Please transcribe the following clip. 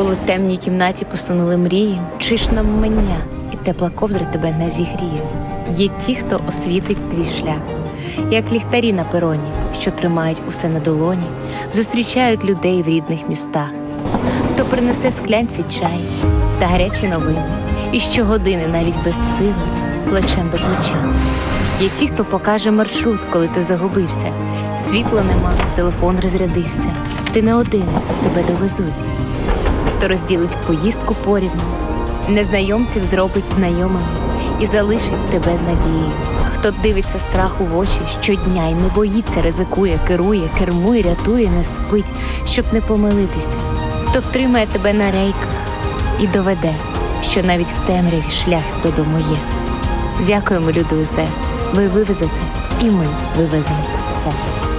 коли в темній кімнаті посунули мрії, чиш нам мання, і тепла ковдра тебе не зігріє. Є ті, хто освітить твій шлях, як ліхтарі на пероні, що тримають усе на долоні, зустрічають людей в рідних містах. Хто принесе в склянці чай та гарячі новини, і щогодини навіть без сили, плечем до плеча. Є ті, хто покаже маршрут, коли ти загубився. Світла нема, телефон розрядився. Ти не один, тебе довезуть. Хто розділить поїздку порівну, незнайомців зробить знайомими і залишить тебе з надією. Хто дивиться страху в очі щодня і не боїться, ризикує, керує, кермує, рятує, не спить, щоб не помилитися. Хто втримає тебе на рейках і доведе, що навіть в темряві шлях додому є. Дякуємо, люди, усе. Ви вивезете, і ми вивеземо все.